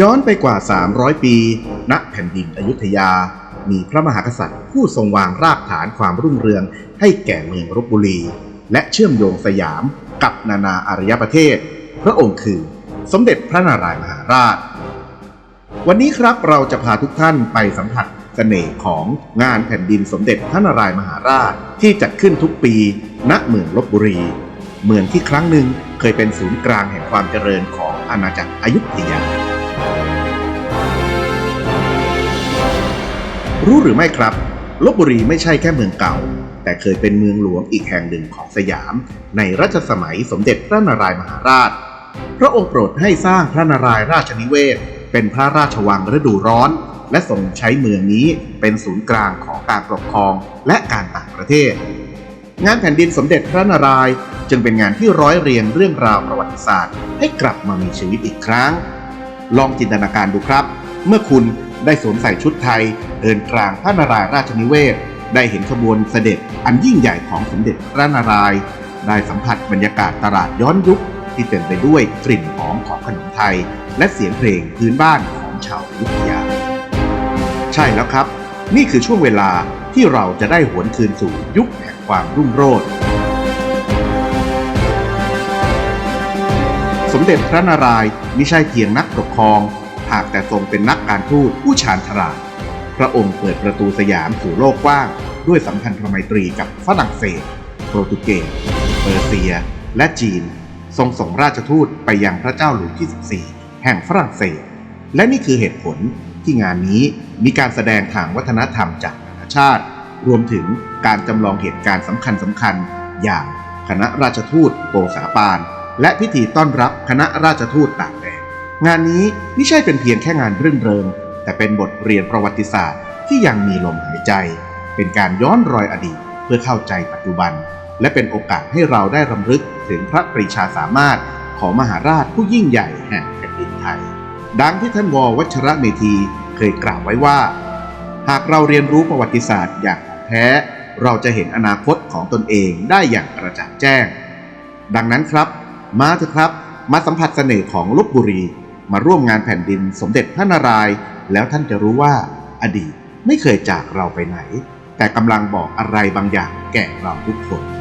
ย้อนไปกว่า 300 ปี ณ แผ่นดินอยุธยา มีพระมหากษัตริย์ผู้ทรงวางรากฐานความรุ่งเรือง ให้แก่เมืองรบบุรี และเชื่อมโยงสยามกับนานาอารยประเทศ พระองค์คือสมเด็จพระนารายมหาราช วันนี้ครับเราจะพาทุกท่านไปสัมผัสเสน่ห์ของงานแผ่นดินสมเด็จพระนารายมหาราชที่จัดขึ้นทุกปี ณ เมืองลบบุรี เมืองที่ครั้งหนึ่งเคยเป็นศูนย์กลางแห่งความเจริญของอาณาจักรอยุธยา รู้หรือไม่ครับลบบุรีไม่ใช่แค่เมืองเก่า แต่เคยเป็นเมืองหลวงอีกแห่งหนึ่งของสยาม ในรัชสมัยสมเด็จพระนารายมหาราช พระองค์โปรดให้สร้างพระนารายราชนิเวศ เป็นพระราชวังฤดูร้อน และทรงใช้เมืองนี้เป็นศูนย์กลางของการปกครองและการต่างประเทศ งานแผ่นดินสมเด็จพระนารายณ์จึงเป็นงานที่ร้อยเรียงเรื่องราวประวัติศาสตร์ ให้กลับมามีชีวิตอีกครั้ง ลองจินตนาการดูครับ เมื่อคุณ ได้สวมใส่ชุดไทย เดินกลางพระนารายณ์ราชนิเวศ ได้เห็นขบวนเสด็จอันยิ่งใหญ่ของสมเด็จพระนารายณ์ได้สัมผัสบรรยากาศตลาดย้อนยุคที่เต็มไปด้วยกลิ่นหอมของขนมไทย และเสียงเพลงพื้นบ้านของชาวยุธยา ใช่แล้วครับ นี่คือช่วงเวลาที่เราจะได้หวนคืนสู่ยุคแห่งความรุ่งโรจน์สมเด็จพระนารายณ์มิใช่เพียงนักปกครอง หากแต่ทรงเป็นนักการทูตผู้ชาญฉลาด พระองค์เปิดประตูสยามสู่โลกกว้าง ด้วยสัมพันธไมตรีกับฝรั่งเศส โปรตุเกส เปอร์เซีย และจีน ทรงส่งราชทูตไปยังพระเจ้าหลุยส์ที่ 14 แห่งฝรั่งเศส และนี่คือเหตุผลที่งานนี้มีการแสดงทางวัฒนธรรมจากนานาชาติ รวมถึงการจำลองเหตุการณ์สำคัญสำคัญๆอย่างคณะราชทูตโปสาปาน และพิธีต้อนรับคณะราชทูตต่าง งานนี้ไม่ใช่เป็นเพียงแค่งานรื่นเริง แต่เป็นบทเรียนประวัติศาสตร์ที่ยังมีลมหายใจ เป็นการย้อนรอยอดีตเพื่อเข้าใจปัจจุบัน และเป็นโอกาสให้เราได้รำลึกถึงพระปรีชาสามารถของมหาราชผู้ยิ่งใหญ่แห่งแผ่นดินไทย ดังที่ท่านววัชระเมธีเคยกล่าวไว้ว่า หากเราเรียนรู้ประวัติศาสตร์อย่างแท้ เราจะเห็นอนาคตของตนเองได้อย่างกระจ่างแจ้ง ดังนั้นครับ มาเถอะครับ มาสัมผัสเสน่ห์ของลบบุรี มาร่วมงานแผ่นดินสมเด็จพระนารายณ์แล้วท่านจะรู้ว่าอดีตไม่เคยจากเราไปไหน แต่กำลังบอกอะไรบางอย่างแก่เราทุกคน